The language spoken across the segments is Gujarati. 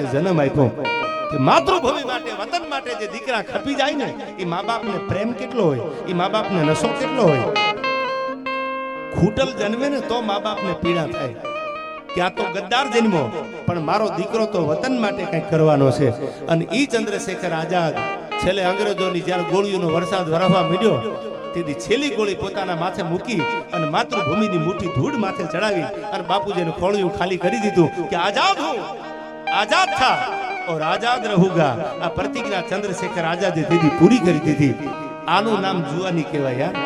દીકરાને જન્મ આપ્યો. કે માતૃભૂમિ માટે, વતન માટે જે દીકરા ખપી જાય ને, એ મા બાપને પ્રેમ કેટલો હોય? એ મા બાપને નશો કેટલો હોય? ખૂટલ જન્મે ને તો મા બાપને પીડા થાય. ક્યાં તો ગદ્દાર જન્મો પણ મારો દીકરો તો વતન માટે કંઈક કરવાનો છે. અને ઈ ચંદ્રશેખર આઝાદ છેલ્લે અંગ્રેજોની જ્યારે ગોળીઓનો વરસાદ વરાવવા મળ્યો તેથી છેલ્લી ગોળી પોતાના માથે મૂકી અને માતૃભૂમિની મુઠ્ઠી ધૂળ માથે ચડાવી અને બાપુજીને ખોળિયું ખાલી કરી દીધું કે આઝાદ હું. આઝાદ થા. ઓર આઝાદ રહુગા. આ પ્રતિજ્ઞા ચંદ્રશેખર આઝાદે દીદી પૂરી કરી દીધી. આનું નામ જુવાની કહેવાય યાર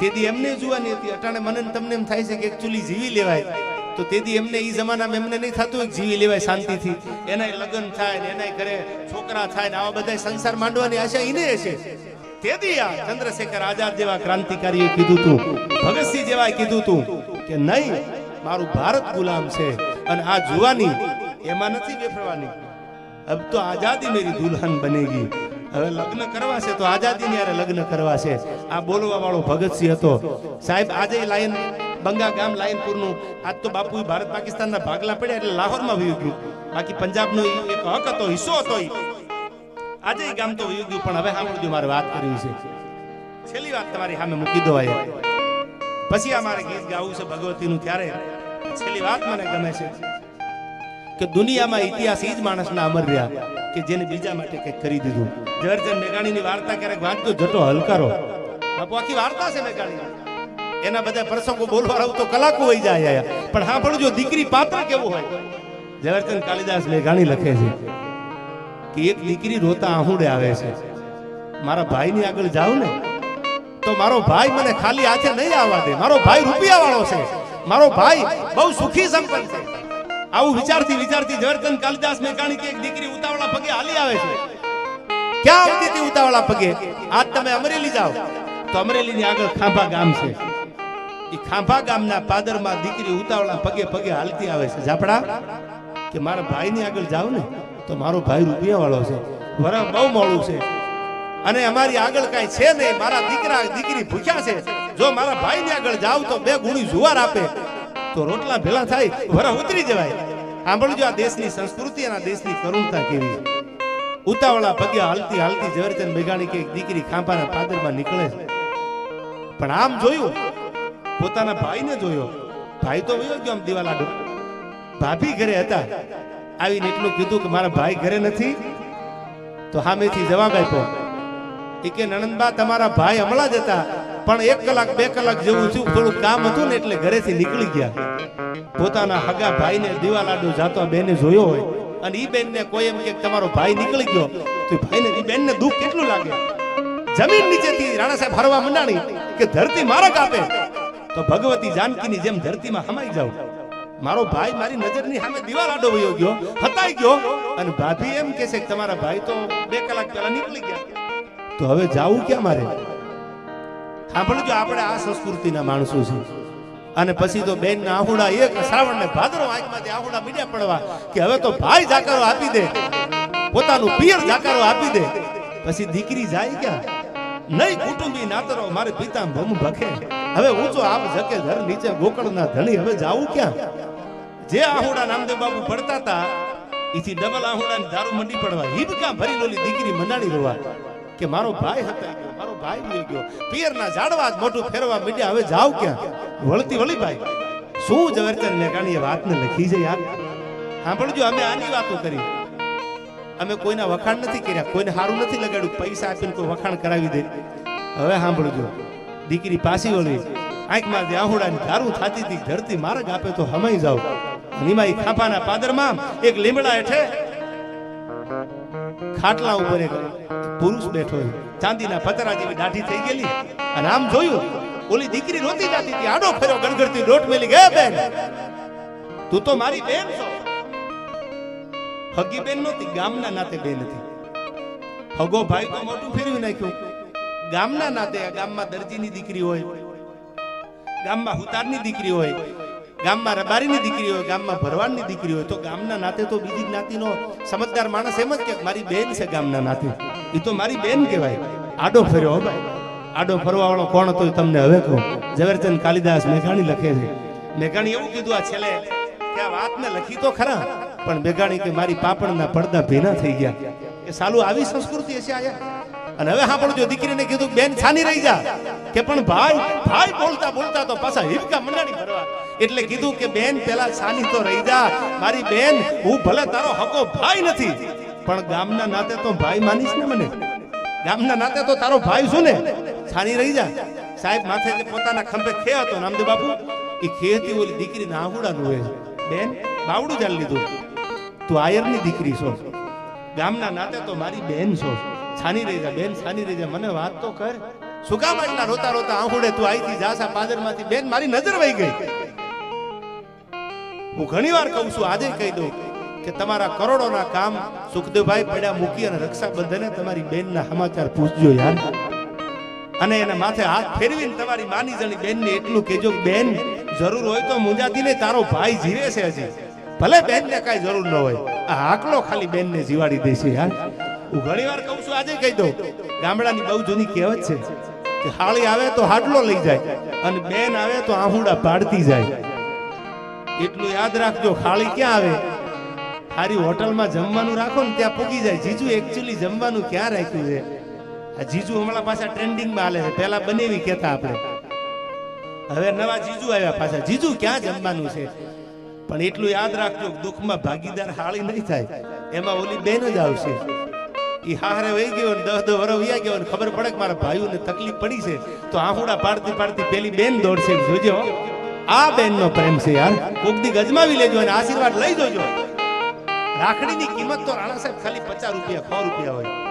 તેથી એમને જુવાની હતી. અટાણે મને તમને એમ થાય છે કે એકચ્યુઅલી જીવી લેવાય. તો તેથી એમને એ જમાનામાં એમને નહીં થતું જીવી લેવાય શાંતિથી. એનાય લગ્ન થાય ને એનાય ઘરે છોકરા થાય ને આવા બધા સંસાર માંડવાની આશા એને હશે તેથી આ ચંદ્રશેખર આઝાદ જેવા ક્રાંતિકારીએ કીધું તું, ભગતસિંહ જેવા કીધું તું કે નહીં, મારું ભારત ગુલામ છે. અને આ જુવાની એમાં નથી બેફરવાની અબ તો આઝાદી મેરી દુલ્હન બનેગી. હવે લગ્ન કરવા છે તો આઝાદી ની લગ્ન કરવા છે આ બોલવા વાળો ભગતસિંહ હતો. સાહેબ, આજે લાઈન બંગા ગામ લાયનપુરનું, આજ તો બાપુ ભારત પાકિસ્તાનના ભાગલા પડ્યા એટલે લાહોરમાં વયું ગયું બાકી પંજાબ નો એક હક હતો, હિસ્સો હતો આજે ગામ તો વયું ગયું પણ હવે સાંભળજો મારે વાત કરવી છે. છેલ્લી વાત તમારી સામે મૂકી દો પછી આ મારે ગીત ગાવું છે ભગવતીનું, ત્યારે છેલ્લી વાત મને ગમે છે. કે દુનિયામાં ઇતિહાસ એ જ માણસના અમર રહ્યા કે જેને બીજા માટે કંઈક કરી દીધું. ઝવેરચંદ મેઘાણીની વાર્તા ક્યારેક વાંચતો જટો હલકારો. બાપુ, આખી વાર્તા છે મેઘાણી એના બધા પ્રસંગો બોલવા રહું તો કલાકો હોઈ જાય. પણ હા પણ જો દીકરી પાત્ર કેવું હોય. ઝવેરચંદ કાલિદાસ મેઘાણી લખે છે કે એક દીકરી રોતા આહુડે આવે છે. મારા ભાઈની આગળ જાઉં ને, તો મારો ભાઈ મને ખાલી હાથે નહીં આવવા દે. મારો ભાઈ રૂપિયા વાળો છે. મારો ભાઈ બહુ સુખી સંપન્ન છે. આવું વિચારથી વિચારથી ઝવેરચંદ કાલિદાસ મેઘાણી કે એક દીકરી ઉતાવળા પગે હાલી આવે છે. ક્યાં આવતી હતી ઉતાવળા પગે? આજ તમે અમરેલી જાઓ. તો અમરેલીની આગળ ખાંભા ગામ છે. એ ખાંભા ગામના પાદરમાં દીકરી ઉતાવળા પગે પગે હાલતી આવે છે. ઝાપડા? કે મારા ભાઈની આગળ જાવ ને, તો મારો ભાઈ રૂપિયા વાળો છે. વરા બહુ મોડું છે. અને અમારી આગળ કાંઈ છે નહીં. મારા દીકરા, દીકરી ભૂખ્યા છે. જો મારા ભાઈની આગળ જાવ તો બે ગુણી જુવાર આપે. તો રોટલા ભેલા થાય વરા ઉતરી જવાય. સાંભળજો આ દેશની સંસ્કૃતિ અને આ દેશની કરુણતા કેવી ઉતાવળા પગે હાલતી હાલતી ઝવેરચંદ મેઘાણી કે દીકરી ખાંભાના પાદરમાં નીકળે પણ આમ જોયું, પોતાના ભાઈને જોયો. ભાઈ તો વયો ગયો આમ દિવાલાડો. ભાભી ઘરે હતા. આવીને એટલું કીધું કે મારા ભાઈ ઘરે નથી. તો સામેથી જવાબ આપ્યો કે નણંદબા, તમારા ભાઈ હમણાં જ હતા. પણ એક કલાક, બે કલાક જેવું થયું થોડું કામ હતું ને એટલે ઘરેથી નીકળી ગયા. પોતાના હગા ભાઈને દીવાલાડુ જાતો બેને જોયો હોય અને ઈ બેનને કોઈ એમ કે તમારો ભાઈ નીકળી ગયો. તો ભાઈને, ઈ બેનને દુઃખ કેટલું લાગે? જમીન નીચેથી રાણા સાહેબ હરવા મંડાણી કે ધરતી મારા કાપે? તો ભગવતી જાનકીની જેમ ધરતીમાં હમાઈ જાવ મારો ભાઈ મારી નજરની સામે દિવાલ આડો વયો ગયો, હતાઈ ગયો અને ભાભી એમ કે છે તમારા ભાઈ તો બે કલાક પહેલા નીકળી ગયા. તો હવે જાવું ક્યાં મારે? સાંભળજો આપણે આ સંસ્કૃતિના માણસો છે અને પછી તો બેન ના આહુડા એક શ્રાવણ ને ભાદરો આંખમાંથી આહુડા મીડિયા પડવા કે હવે તો ભાઈ જાકારો આપી દે. પોતાનું પિયર જાકારો આપી દે. પછી દીકરી જાય ક્યાં? નહીં, કુટુંબી નાતરો, મારે પિતા ભમ ભખે. હવે ઊંચો આપ જકે ધર નીચે ગોકળના ધણી, હવે જાવું ક્યાં? જે આહુડા નામદેવ બાબુ પડતા હતા, એથી ડબલ આહુડા દારૂ મંડી પડવા. હિબકા ભરી લોલી દીકરી મંડાણી રોવા કે મારો ભાઈ હતા, મારો ભાઈ ગયો. પિયરના ઝાડવા જ મોટું ફેરવા મીડિયા. હવે જાવ ક્યાં? વળતી વળી ભાઈ, શું ઝવેરચંદ મેઘાણીએ વાતને લખી છે યાર? સાંભળજો, અમે આની વાતો કરી. અમે કોઈના વખાણ નથી કર્યા, કોઈને સારું નથી લગાડ્યું. પૈસા આપીને કોઈ વખાણ કરાવી દે. હવે સાંભળજો, દીકરી પાછી વળી આંખમાં આહુડાની દારૂ થાતી હતી ધરતી માર્ગ આપે તો હમાઈ જાવ અને ખાંપાના પાદરમાં એક લીમડા હેઠે ખાટલા ઉપર એક પુરુષ બેઠો ચાંદીના પતરા જેવી દાઢી થઈ ગયેલી. અને આમ જોયું, ઓલી દીકરી રોતી જાતી હતી આડો ફેરો ગણગડતી રોટ મેલી ગયા બેન, તું તો મારી બેન છો. હગી બેન નહોતી ગામના નાતે બેન હતી. હગો ભાઈ તો મોટું ફેરવી નાખ્યું. ગામના નાતે ગામમાં દરજીની દીકરી હોય, ગામમાં હુતારની દીકરી હોય ગામમાં રબારીની દીકરી હોય, ગામમાં ભરવાડની દીકરી હોય, તો ગામના નાતે તો બીજી જ્ઞાતિનો સમજદાર માણસ એમ જ કે મારી બેન છે ગામના નાતે. એ તો મારી બેન કહેવાય. આડો ફેર્યો હો ભાઈ. આડો ફરવા વાળો કોણ હતો તમને હવે કહું. ઝવેરચંદ કાલિદાસ મેઘાણી લખે છે. મેઘાણી એવું કીધું આ છેલ્લે કે આ વાતને લખી તો ખરા, પણ મેઘાણી કે મારી પાપણના પડદા ભીના થઈ ગયા. કે સાલું આવી સંસ્કૃતિ હશે આયા અને હવે સાંભળજો, દીકરીને કીધું, બેન છાની રહી જા. કે પણ ભાઈ ભાઈ બોલતા બોલતા તો પાછા હિરકા મંડાણી ભરવા. એટલે કીધું કે, બેન, પેલા સાની તો રહી જા. મારી બેન, હું ભલે તારો હકો ભાઈ નથી, પણ ગામના નાતે તો ભાઈ માનીશ ને મને. ગામના નાતે તો તારો ભાઈ છું ને. સાની રહી જા. સાહેબ માથે પોતાના ખંભે ખે હતો નામદેવ બાપુ એ ખેતી ઓલી દીકરી નાહુડાનું હોય. બેન, બાવડું જાણ લીધું. તું આયરની દીકરી છો. ગામના નાતે તો મારી બેન છો. છાની રહી જા, બેન છાની રહી જા. મને વાત તો કર. શું રોતા રોતા આંખુડે તું આઈથી જાસા પાદરમાંથી બેન મારી નજર વહી ગઈ. હું ઘણીવાર કહું છું, આજે કહી દઉં કે તમારા કરોડોના કામ સુખદેવભાઈ પડ્યા મૂકી અને રક્ષાબંધને તમારી બેનના સમાચાર પૂછજો યાર. અને એના માથે હાથ ફેરવીને તમારી માની જણી બેનને એટલું કહેજો બેન, જરૂર હોય તો મુંજાતીને તારો ભાઈ જીવે છે હજી. ભલે બેનને કાંઈ જરૂર ન હોય, આ આકલો ખાલી બેનને જીવાડી દેશે યાર. હું ઘણી વાર કહું છું, આજે કહી દઉં, ગામડાની બહુ જૂની કહેવત છે કે હાળી આવે તો હાડલો લઈ જાય અને બેન આવે તો આહુડા પાડતી જાય. એટલું યાદ રાખજો, ખાળી ક્યાં આવે? સારી હોટલમાં જમવાનું રાખો ને ત્યાં પૂગી જાય. જીજુ એકચ્યુઅલી જમવાનું ક્યાં રાખ્યું છે? આ જીજુ હમણાં પાછા ટ્રેન્ડિંગમાં હાલે છે. પહેલા બનેવી કહેતા આપણે. હવે નવા જીજુ આવ્યા પાછા. જીજુ ક્યાં જમવાનું છે? પણ એટલું યાદ રાખજો, દુઃખમાં ભાગીદાર હાળી નહીં થાય. એમાં ઓલી બેન જ આવશે. હારે વહી ગયો ને દહ દહ વરસ વ્યા ગયો ને ખબર પડે કે મારા ભાઈઓને તકલીફ પડી છે. તો આંખુડા પાડતી પાડતી પેલી બેન દોડશે જોજો આ આ બેનનો પ્રેમ છે યાર. કોક દી ગજમાવી લેજો અને આશીર્વાદ લઈ જોજો. રાખડીની કિંમત તો રાણા સાહેબ ખાલી પચાસ રૂપિયા, સો રૂપિયા હોય.